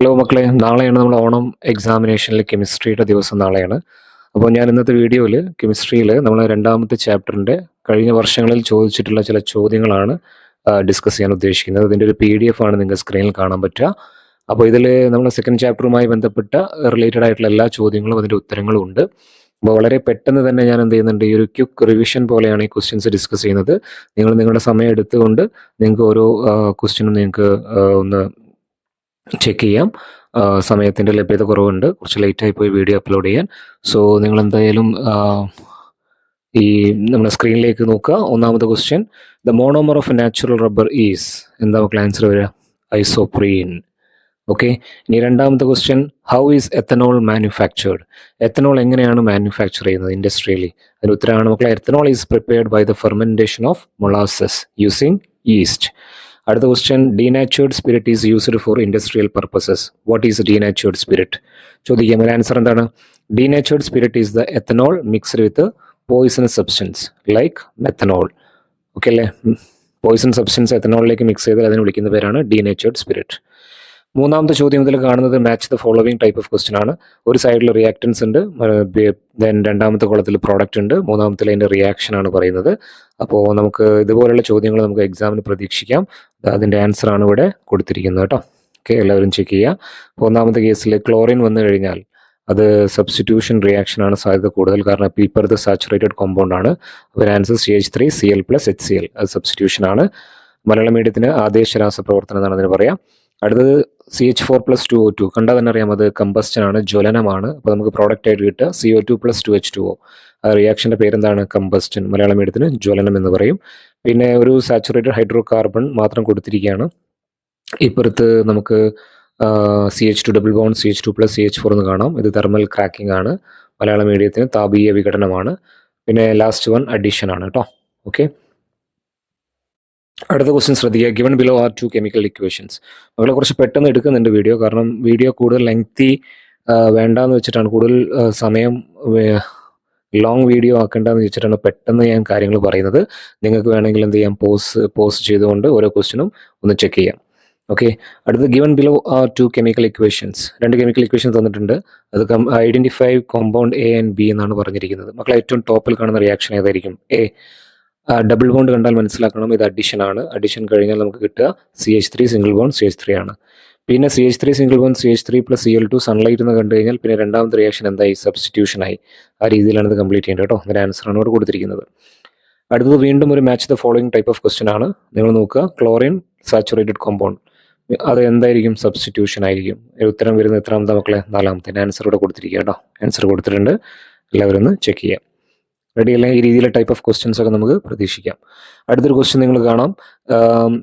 Hello മക്കളെ നാളെയാണ് നമ്മൾ ഓണം എക്സാമിനേഷനിൽ കെമിസ്ട്രിയുടെ ദിവസം നാളെയാണ്. അപ്പോൾ ഞാൻ ഇന്നത്തെ വീഡിയോയിൽ കെമിസ്ട്രിയിൽ നമ്മൾ രണ്ടാമത്തെ ചാപ്റ്ററിന്റെ കഴിഞ്ഞ വർഷങ്ങളിൽ ചോദിച്ചിട്ടുള്ള ചില ചോദ്യങ്ങളാണ് ഡിസ്കസ് ചെയ്യാൻ ഉദ്ദേശിക്കുന്നത്. അതിന്റെ ഒരു പി ഡി എഫ് ആണ് നിങ്ങൾക്ക് സ്ക്രീനിൽ കാണാൻ പറ്റുക. അപ്പോൾ ഇതിൽ നമ്മൾ സെക്കൻഡ് ചാപ്റ്ററുമായി ബന്ധപ്പെട്ട റിലേറ്റഡ് ആയിട്ടുള്ള എല്ലാ ചോദ്യങ്ങളും അതിന്റെ ഉത്തരങ്ങളും ഉണ്ട്. അപ്പോൾ വളരെ പെട്ടെന്ന് തന്നെ ഞാൻ എന്ത് ചെയ്യുന്നുണ്ട് ഈ ഒരു ക്യുക്ക് റിവിഷൻ പോലെയാണ് ഈ ക്വസ്റ്റ്യൻസ് ഡിസ്കസ് ചെയ്യുന്നത്. നിങ്ങൾ നിങ്ങളുടെ സമയം എടുത്തുകൊണ്ട് നിങ്ങൾക്ക് ഓരോ ക്വസ്റ്റ്യനും നിങ്ങൾക്ക് ഒന്ന് ചെക്ക് ചെയ്യാം. സമയത്തിന്റെ ലഭ്യത കുറവുണ്ട്. കുറച്ച് ലേറ്റായി പോയി വീഡിയോ അപ്ലോഡ് ചെയ്യാൻ. സോ നിങ്ങൾ എന്തായാലും ഈ നമ്മുടെ സ്ക്രീനിലേക്ക് നോക്കുക. ഒന്നാമത്തെ question the monomer of natural rubber is എന്താ മക്കളെ ആൻസർ വരിക? ഐസോപ്രീൻ ഓക്കെ ഇനി രണ്ടാമത്തെ question how is ethanol manufactured ethanol എങ്ങനെയാണ് മാനുഫാക്ചർ ചെയ്യുന്നത് ഇൻഡസ്ട്രിയലി അതിന് ഉത്തരമാണ് മക്കളെ ethanol is prepared by the fermentation of molasses using yeast അടുത്ത question denatured spirit is used for industrial purposes what is denatured spirit ചോദിക്കാം ഒരു ആൻസർ എന്താണ്? Denatured spirit is the ethanol mixed with poisonous substance like methanol okay അല്ലേ? Poison substance എത്തനോളിലേക്ക് mix ചെയ്താൽ അതിനെ വിളിക്കുന്ന പേരാണ് ഡീനേച്ചേർഡ് സ്പിരിറ്റ് മൂന്നാമത്തെ ചോദ്യം ഇതിൽ കാണുന്നത് match the following type of question ആണ്. ഒരു സൈഡിൽ റിയാക്ടൻസ് ഉണ്ട് ദെൻ രണ്ടാമത്തെ കുളത്തിൽ പ്രോഡക്റ്റ് ഉണ്ട് മൂന്നാമത്തിൽ അതിന്റെ റിയാക്ഷൻ ആണ് പറയുന്നത്. അപ്പോൾ നമുക്ക് ഇതുപോലുള്ള ചോദ്യങ്ങൾ നമുക്ക് എക്സാമിന് പ്രതീക്ഷിക്കാം. അതിന്റെ ആൻസർ ആണ് ഇവിടെ കൊടുത്തിരിക്കുന്നത് കേട്ടോ. ഓക്കെ എല്ലാവരും ചെക്ക് ചെയ്യുക. ഒന്നാമത്തെ കേസിൽ ക്ലോറിൻ വന്നു കഴിഞ്ഞാൽ അത് സബ്സ്റ്റിറ്റ്യൂഷൻ റിയാക്ഷൻ ആണ് സാധ്യത കൂടുതൽ. കാരണം ഇപ്പുറത്ത് സാച്ചുറേറ്റഡ് കോമ്പൗണ്ട് ആണ്. അപ്പോൾ answer C H three C L plus H C L അത് സബ്സ്റ്റിറ്റ്യൂഷൻ ആണ്. മലയാള മീഡിയത്തിന് ആദേശ രാസപ്രവർത്തനം എന്നാണ് അതിന് പറയാം. അടുത്തത് C H four plus two O two കണ്ടാൽ തന്നെ അറിയാം അത് കമ്പസ്റ്റൻ ആണ് ജ്വലനമാണ്. അപ്പോൾ നമുക്ക് പ്രോഡക്റ്റ് ആയിട്ട് കിട്ടുക C O two plus two H two O ആ റിയാക്ഷന്റെ പേരെന്താണ്? കമ്പസ്റ്റൻ മലയാളം മീഡിയത്തിന് ജ്വലനം എന്ന് പറയും. പിന്നെ ഒരു സാച്ചുറേറ്റഡ് ഹൈഡ്രോ കാർബൺ മാത്രം കൊടുത്തിരിക്കുകയാണ്. ഇപ്പുറത്ത് നമുക്ക് C H two double bond C H two plus C H four എന്ന് കാണാം. ഇത് തെർമൽ ക്രാക്കിംഗ് ആണ്. മലയാള മീഡിയത്തിന് താപീയ വിഘടനമാണ്. പിന്നെ ലാസ്റ്റ് വൺ അഡീഷൻ ആണ് കേട്ടോ. ഓക്കെ അടുത്ത ക്വസ്റ്റ്യൻ ശ്രദ്ധിക്കുക. Given below are two chemical equations മകളെ കുറച്ച് പെട്ടെന്ന് എടുക്കുന്നുണ്ട് വീഡിയോ കാരണം വീഡിയോ കൂടുതൽ ലെങ്തി വേണ്ടാന്ന് വെച്ചിട്ടാണ്. കൂടുതൽ സമയം ലോങ് വീഡിയോ ആക്കേണ്ടെന്ന് വെച്ചിട്ടാണ് പെട്ടെന്ന് ഞാൻ കാര്യങ്ങൾ പറയുന്നത്. നിങ്ങൾക്ക് വേണമെങ്കിൽ എന്ത് ചെയ്യാം? പോസ് പോസ് ചെയ്തുകൊണ്ട് ഓരോ ക്വസ്റ്റ്യനും ഒന്ന് ചെക്ക് ചെയ്യാം. ഓക്കെ അടുത്ത given below are two chemical equations രണ്ട് കെമിക്കൽ ഇക്വേഷൻ തന്നിട്ടുണ്ട്. അത് identify compound A and B എന്നാണ് പറഞ്ഞിരിക്കുന്നത്. മക്കളെ ഏറ്റവും ടോപ്പിൽ കാണുന്ന റിയാക്ഷൻ ഏതായിരിക്കും? എ ഡബിൾ ബോണ്ട് കണ്ടാൽ മനസ്സിലാക്കണം. ഇത് അഡിഷൻ ആണ്. അഡിഷൻ കഴിഞ്ഞാൽ നമുക്ക് കിട്ടുക C H three single bond C H three ആണ്. പിന്നെ C H three single bond C H three plus C L two sunlight എന്ന് കണ്ടു കഴിഞ്ഞാൽ പിന്നെ രണ്ടാമത്തെ റിയാക്ഷൻ എന്തായി? സബ്സ്റ്റിറ്റ്യൂഷനായി ആ രീതിയിലാണ് ഇത് കംപ്ലീറ്റ് ചെയ്യേണ്ടത് കേട്ടോ. അങ്ങനെ ആൻസർ ആണ് ഇവിടെ കൊടുത്തിരിക്കുന്നത്. അടുത്തത് വീണ്ടും ഒരു match the following type of question ആണ്. നിങ്ങൾ നോക്കുക. ക്ലോറിൻ സാച്ചുറേറ്റഡ് കോമ്പൗണ്ട് അത് എന്തായിരിക്കും? സബ്സ്റ്റിറ്റ്യൂഷൻ ആയിരിക്കും. ഉത്തരം വരുന്ന എത്രാമത്തെ മക്കളെ? നാലാമത്തെ. ആൻസർ ഇവിടെ കൊടുത്തിരിക്കുക കേട്ടോ. ആൻസർ കൊടുത്തിട്ടുണ്ട്. എല്ലാവരും ഒന്ന് ചെക്ക് ചെയ്യാം റെഡി അല്ലെങ്കിൽ ഈ രീതിയിലെ ടൈപ്പ് ഓഫ് ക്വസ്റ്റ്യൻസ് ഒക്കെ നമുക്ക് പ്രതീക്ഷിക്കാം. അടുത്തൊരു ക്വസ്റ്റ്യൻ നിങ്ങൾ കാണാം.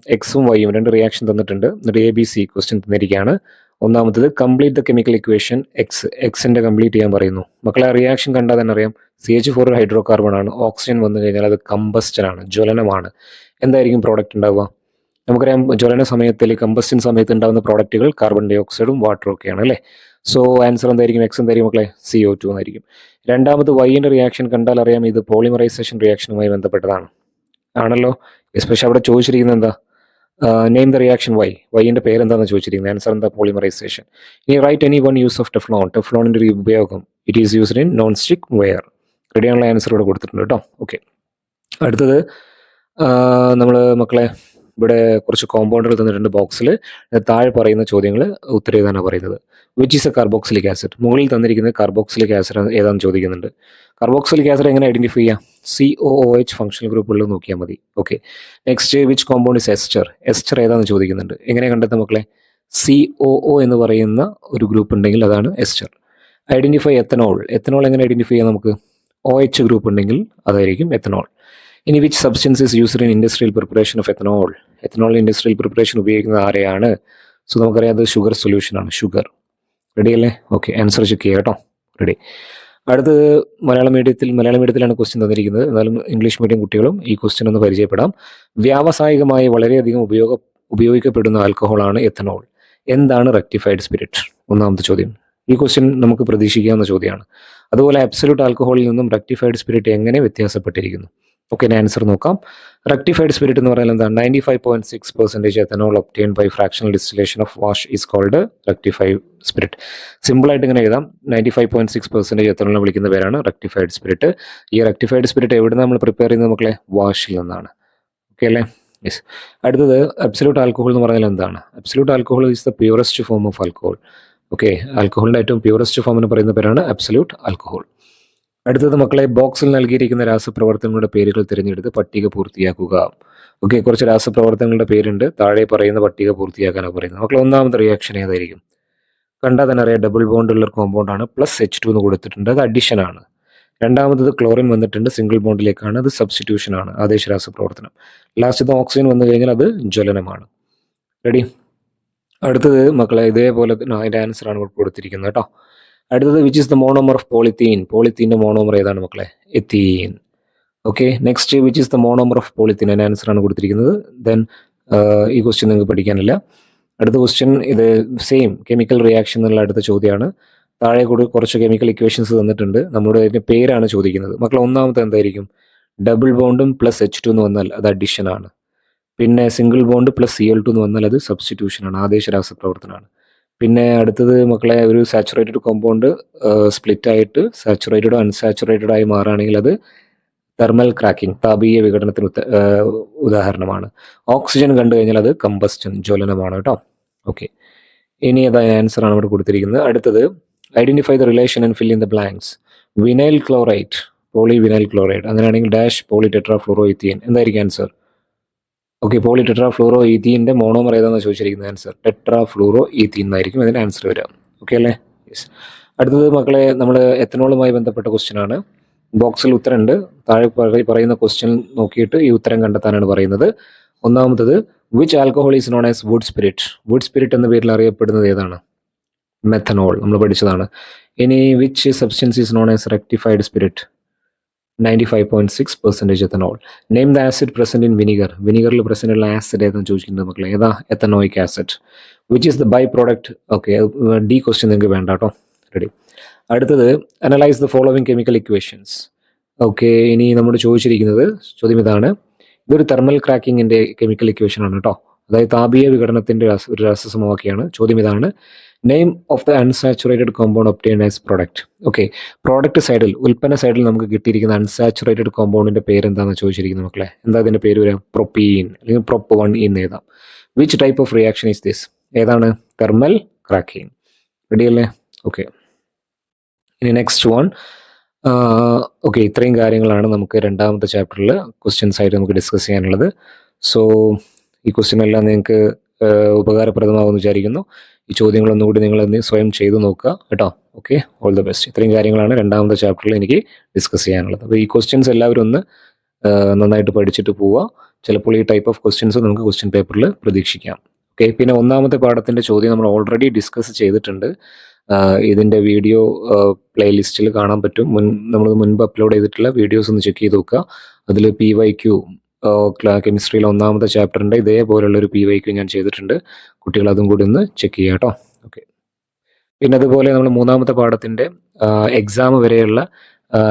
എക്സും വൈയും രണ്ട് റിയാക്ഷൻ തന്നിട്ടുണ്ട്. എന്നിട്ട് എ ബി സി ക്വസ്റ്റ്യൻ തന്നിരിക്കുകയാണ്. ഒന്നാമത്തത് complete the chemical equation X എക്സിന്റെ കംപ്ലീറ്റ് ചെയ്യാൻ പറയുന്നു. മക്കളെ റിയാക്ഷൻ കണ്ടാൽ തന്നെ അറിയാം. C H four hydrocarbon ആണ്. ഓക്സിജൻ വന്നു കഴിഞ്ഞാൽ അത് കമ്പസ്റ്റൻ ആണ് ജ്വലനമാണ്. എന്തായിരിക്കും പ്രോഡക്റ്റ് ഉണ്ടാവുക? നമുക്കറിയാം ജ്വലന സമയത്തിൽ കമ്പസ്റ്റൻ സമയത്ത് ഉണ്ടാകുന്ന പ്രോഡക്റ്റുകൾ കാർബൺ ഡൈ ഓക്സൈഡും വാട്ടറും ഒക്കെയാണ് അല്ലേ? സോ ആൻസർ എന്തായിരിക്കും? എക്സ് എന്തായിരിക്കും മക്കളെ? സി ഒ ടു എന്നായിരിക്കും. രണ്ടാമത് വൈന്റെ റിയാക്ഷൻ കണ്ടാൽ അറിയാം ഇത് പോളിമറൈസേഷൻ റിയാക്ഷനുമായി ബന്ധപ്പെട്ടതാണ്. ആണല്ലോ? എസ്പെഷ്യൽ അവിടെ ചോദിച്ചിരിക്കുന്നത് എന്താ? നെയിം ദ റിയാക്ഷൻ വൈ വൈന്റെ പേരെന്താണെന്ന് ചോദിച്ചിരിക്കുന്നത്. ആൻസർ എന്താ? പോളിമറൈസേഷൻ ഇനി write any one use of Teflon ടെഫ്ലോണിന്റെ ഒരു ഉപയോഗം. It is used in non stick ware റെഡിയാണുള്ള answer ഇവിടെ കൊടുത്തിട്ടുണ്ട് കേട്ടോ. ഓക്കെ അടുത്തത് നമ്മൾ മക്കളെ ഇവിടെ കുറച്ച് കോമ്പൗണ്ടുകൾ തന്നിട്ടുണ്ട് ബോക്സിൽ താഴെ പറയുന്ന ചോദ്യങ്ങൾ ഉത്തരം എഴുതാനാണ് പറയുന്നത്. Which is a carboxylic acid മുകളിൽ തന്നിരിക്കുന്നത് കാർബോക്സിലിക് ആസിഡ് ഏതാണെന്ന് ചോദിക്കുന്നുണ്ട്. കാർബോക്സിലിക് ആസിഡ് എങ്ങനെ ഐഡന്റിഫൈ ചെയ്യാം? C O O H functional ഗ്രൂപ്പുകളിൽ നോക്കിയാൽ മതി. Okay next which compound is ester ester ഏതാണെന്ന് ചോദിക്കുന്നുണ്ട്. എങ്ങനെ കണ്ടെത്താം മക്കളെ? സി ഒ ഒ എന്ന് പറയുന്ന ഒരു ഗ്രൂപ്പ് ഉണ്ടെങ്കിൽ അതാണ് എസ്റ്റർ ഐഡന്റിഫൈ എത്തനോൾ എത്തനോൾ എങ്ങനെ ഐഡന്റിഫൈ ചെയ്യാം നമുക്ക്? ഒ എച്ച് ഗ്രൂപ്പ് ഉണ്ടെങ്കിൽ അതായിരിക്കും എത്തനോൾ ഇനി which substance is used in industrial preparation of ethanol ethanol industrial preparation ഉപയോഗിക്കുന്നത് ആരെയാണ്? സോ നമുക്കറിയാം അത് ഷുഗർ സൊല്യൂഷൻ ആണ്. ഷുഗർ റെഡി അല്ലേ? ഓക്കെ ആൻസർ ചെക്ക് ചെയ്യാം കേട്ടോ. റെഡി അടുത്തത് മലയാളം മീഡിയത്തിൽ മലയാളം മീഡിയത്തിലാണ് ക്വസ്റ്റ്യൻ തന്നിരിക്കുന്നത്. എന്നാലും ഇംഗ്ലീഷ് മീഡിയം കുട്ടികളും ഈ ക്വസ്റ്റ്യൻ ഒന്ന് പരിചയപ്പെടാം. വ്യാവസായികമായി വളരെയധികം ഉപയോഗ ഉപയോഗിക്കപ്പെടുന്ന ആൽക്കഹോളാണ് എത്തനോൾ എന്താണ് റെക്ടിഫൈഡ് സ്പിരിറ്റ് ഒന്നാമത്തെ ചോദ്യം. ഈ ക്വസ്റ്റ്യൻ നമുക്ക് പ്രതീക്ഷിക്കാവുന്ന ചോദ്യമാണ്. അതുപോലെ അബ്സല്യൂട്ട് ആൽക്കഹോളിൽ നിന്നും റെക്ടിഫൈഡ് സ്പിരിറ്റ് എങ്ങനെ വ്യത്യാസപ്പെട്ടിരിക്കുന്നു? ഓക്കെ ഞാൻ ആൻസർ നോക്കാം. റെക്ടിഫൈഡ് സ്പിരിറ്റ് എന്ന് പറഞ്ഞാൽ എന്താണ്? Ninety five point six percentage ethanol obtained by fractional distillation of wash is called rectified spirit സിമ്പിളായിട്ട് ഇങ്ങനെ എഴുതാം. Ninety five point six percentage എത്തനോളിനെ വിളിക്കുന്ന പേരാണ് റെക്ടിഫൈഡ് സ്പിരിറ്റ് ഈ റെക്ടിഫൈഡ് സ്പിരിറ്റ് എവിടെ നമ്മൾ പ്രിപ്പയർ ചെയ്യുന്നത് മക്കളെ? വാഷിൽ നിന്നാണ്. ഓക്കെ അല്ലേ? യെസ് അടുത്തത് അബ്സല്യൂട്ട് ആൽക്കഹോൾ എന്ന് പറഞ്ഞാൽ എന്താണ്? Absolute alcohol is the purest form of alcohol okay ആൽക്കഹോളിന്റെ ഏറ്റവും പ്യൂറസ്റ്റ് ഫോം എന്ന് പറയുന്ന പേരാണ് അബ്സല്യൂട്ട് ആൽക്കഹോൾ അടുത്തത് മക്കളെ ബോക്സിൽ നൽകിയിരിക്കുന്ന രാസപ്രവർത്തനങ്ങളുടെ പേരുകൾ തിരഞ്ഞെടുത്ത് പട്ടിക പൂർത്തിയാക്കുക. ഓക്കെ കുറച്ച് രാസപ്രവർത്തനങ്ങളുടെ പേരുണ്ട്. താഴെ പറയുന്ന പട്ടിക പൂർത്തിയാക്കാനാണ് പറയുന്നത്. മക്കളെ ഒന്നാമത്തെ റിയാക്ഷൻ ഏതായിരിക്കും? കണ്ടാൽ തന്നെ അറിയാം ഡബിൾ ബോണ്ട് ഉള്ള കോമ്പൗണ്ട് ആണ്. പ്ലസ് എച്ച് ടു എന്ന് കൊടുത്തിട്ടുണ്ട്. അത് അഡിഷൻ ആണ്. രണ്ടാമത്തത് ക്ലോറിൻ വന്നിട്ടുണ്ട്. സിംഗിൾ ബോണ്ടിലേക്കാണ് അത് സബ്സ്റ്റിറ്റ്യൂഷൻ ആണ്. ആദേശ രാസപ്രവർത്തനം. ലാസ്റ്റ് ഇത് ഓക്സിജൻ വന്നു കഴിഞ്ഞാൽ അത് ജ്വലനമാണ്. റെഡി അടുത്തത് മക്കളെ ഇതേപോലെ അതിന്റെ ആൻസർ ആണ് ഇവിടെ കൊടുത്തിരിക്കുന്നത് കേട്ടോ. അടുത്തത് which is the monomer of polythene പോളിത്തീന്റെ monomer ഏതാണ് മക്കളെ? Ethene okay next which is the monomer of polythene അതിന്റെ ആൻസർ ആണ് കൊടുത്തിരിക്കുന്നത്. ദെൻ ഈ ക്വസ്റ്റ്യൻ നിങ്ങൾക്ക് പഠിക്കാനില്ല. അടുത്ത ക്വസ്റ്റ്യൻ ഇത് സെയിം കെമിക്കൽ റിയാക്ഷൻ എന്നുള്ള അടുത്ത ചോദ്യമാണ്. താഴെ കൂടി കുറച്ച് കെമിക്കൽ ഇക്വേഷൻസ് തന്നിട്ടുണ്ട്. നമ്മുടെ അതിന്റെ പേരാണ് ചോദിക്കുന്നത്. മക്കൾ ഒന്നാമത്തെ എന്തായിരിക്കും? ഡബിൾ ബോണ്ടും പ്ലസ് എച്ച് ടു എന്ന് വന്നാൽ അത് അഡിഷൻ ആണ്. പിന്നെ single bond plus C L two എന്ന് വന്നാൽ അത് സബ്സ്റ്റിറ്റ്യൂഷൻ ആണ് ആദേശ രാസപ്രവർത്തനമാണ്. പിന്നെ അടുത്തത് മക്കളെ ഒരു സാച്ചുറേറ്റഡ് കോമ്പൗണ്ട് സ്പ്ലിറ്റ് ആയിട്ട് സാച്ചുറേറ്റഡോ അൺസാച്ചുറേറ്റഡോ ആയി മാറുകയാണെങ്കിൽ അത് തെർമൽ ക്രാക്കിംഗ് താപീയ വിഘടനത്തിന് ഉദാഹരണമാണ്. ഓക്സിജൻ കണ്ടു കഴിഞ്ഞാൽ അത് കമ്പസ്റ്റൻ ജ്വലനമാണ് കേട്ടോ. ഓക്കെ ഇനി അതായ ആൻസർ ആണ് ഇവിടെ കൊടുത്തിരിക്കുന്നത്. അടുത്തത് identify the relation and fill in the blanks vinyl chlorite poly vinyl chloride അങ്ങനെയാണെങ്കിൽ ഡാഷ് പോളി ടെട്രാ എന്തായിരിക്കും answer okay poly tetra fluoro ഈത്തീന്റെ monomer ഏതാണെന്ന് ചോദിച്ചിരിക്കുന്നത്? ആൻസർ ടെട്രാ ഫ്ലൂറോ ഈത്തീൻ എന്നായിരിക്കും അതിന്റെ ആൻസർ വരിക. ഓക്കെ അല്ലേ? യെസ് അടുത്തത് മക്കളെ നമ്മൾ എത്തനോളുമായി ബന്ധപ്പെട്ട ക്വസ്റ്റ്യൻ ആണ്. ബോക്സിൽ ഉത്തരമുണ്ട്. താഴെ പറയുന്ന ക്വസ്റ്റ്യൻ നോക്കിയിട്ട് ഈ ഉത്തരം കണ്ടെത്താനാണ് പറയുന്നത്. ഒന്നാമത്തത് which alcohol is known as wood spirit wood spirit എന്ന പേരിൽ അറിയപ്പെടുന്നത് ഏതാണ്? മെഥനോൾ നമ്മൾ പഠിച്ചതാണ്. ഇനി which substance is known as rectified spirit ninety five point six percentage ethanol. Name the acid present in vinegar വിനിഗറിൽ present ഉള്ള ആസിഡ് ഏതെന്ന് ചോദിക്കുന്നത് മക്കളെ? ഏതാ? Ethanoic acid which is the by product okay D question നിങ്ങൾക്ക് വേണ്ട കേട്ടോ ready അടുത്തത് analyse the following chemical equations okay ഇനി നമ്മൾ ചോദിച്ചിരിക്കുന്നത് ചോദ്യം ഇതാണ്. ഇതൊരു തെർമൽ ക്രാക്കിങ്ങിന്റെ കെമിക്കൽ ഇക്വേഷൻ ആണ് കേട്ടോ അതായത് താപീയ വിഘടനത്തിന്റെ ഒരു രാസസമവാക്യമാണ് ചോദ്യം ഇതാണ്. Name of the unsaturated compound obtained as product okay product സൈഡിൽ ഉൽപ്പന്ന സൈഡിൽ നമുക്ക് കിട്ടിയിരിക്കുന്ന അൺസാച്ചുറേറ്റഡ് കോമ്പൗണ്ടിന്റെ പേര് എന്താണെന്ന് ചോദിച്ചിരിക്കുന്നത് മക്കളെ? എന്താ ഇതിന്റെ പേര് വരാം? പ്രൊപ്പീൻ അല്ലെങ്കിൽ പ്രൊപ്പ് വൺ എന്ന് എഴുതാം. Which type of reaction is this ഏതാണ്? തെർമൽ ക്രാക്കിംഗ് റെഡിയല്ലേ ഓക്കെ ഇനി നെക്സ്റ്റ് വൺ ഓക്കെ ഇത്രയും കാര്യങ്ങളാണ് നമുക്ക് രണ്ടാമത്തെ ചാപ്റ്ററിൽ ക്വസ്റ്റ്യൻസ് ആയിട്ട് നമുക്ക് ഡിസ്കസ് ചെയ്യാനുള്ളത്. സോ ഈ ക്വസ്റ്റ്യൻ എല്ലാം നിങ്ങൾക്ക് ഉപകാരപ്രദമാകുമെന്ന് വിചാരിക്കുന്നു. ഈ ചോദ്യങ്ങളൊന്നുകൂടി നിങ്ങൾ ഒന്ന് സ്വയം ചെയ്തു നോക്കുക കേട്ടോ. ഓക്കെ? ഓൾ ദ ബെസ്റ്റ് ഇത്രയും കാര്യങ്ങളാണ് രണ്ടാമത്തെ ചാപ്റ്ററിൽ എനിക്ക് ഡിസ്കസ് ചെയ്യാനുള്ളത്. അപ്പോൾ ഈ ക്വസ്റ്റ്യൻസ് എല്ലാവരും ഒന്ന് നന്നായിട്ട് പഠിച്ചിട്ട് പോവുക. ചിലപ്പോൾ ഈ ടൈപ്പ് ഓഫ് ക്വസ്റ്റ്യൻസ് നമുക്ക് ക്വസ്റ്റ്യൻ പേപ്പറിൽ പ്രതീക്ഷിക്കാം. ഓക്കെ? പിന്നെ ഒന്നാമത്തെ പാഠത്തിന്റെ ചോദ്യം നമ്മൾ ഓൾറെഡി ഡിസ്കസ് ചെയ്തിട്ടുണ്ട്. ഇതിന്റെ വീഡിയോ പ്ലേലിസ്റ്റിൽ കാണാൻ പറ്റും. മുൻ നമ്മൾ മുൻപ് അപ്ലോഡ് ചെയ്തിട്ടുള്ള വീഡിയോസ് ഒന്ന് ചെക്ക് ചെയ്ത് നോക്കുക. അതിൽ പി വൈ ക്യൂ കെമിസ്ട്രിയിലെ ഒന്നാമത്തെ ചാപ്റ്ററിന്റെ ഇതേപോലുള്ള ഒരു പി വൈക്ക് ഞാൻ ചെയ്തിട്ടുണ്ട്. കുട്ടികൾ അതും കൂടി ഒന്ന് ചെക്ക് ചെയ്യുക കേട്ടോ. ഓക്കെ പിന്നെ അതുപോലെ നമ്മൾ മൂന്നാമത്തെ പാഠത്തിന്റെ എക്സാം വരെയുള്ള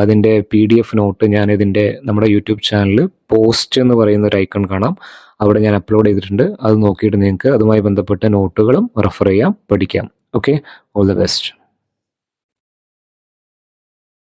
അതിന്റെ പി ഡി എഫ് നോട്ട് ഞാൻ ഇതിന്റെ നമ്മുടെ യൂട്യൂബ് ചാനലിൽ പോസ്റ്റ് എന്ന് പറയുന്ന ഒരു ഐക്കൺ കാണാം. അവിടെ ഞാൻ അപ്ലോഡ് ചെയ്തിട്ടുണ്ട്. അത് നോക്കിയിട്ട് നിങ്ങൾക്ക് അതുമായി ബന്ധപ്പെട്ട നോട്ടുകളും റെഫർ ചെയ്യാം പഠിക്കാം. Okay all the best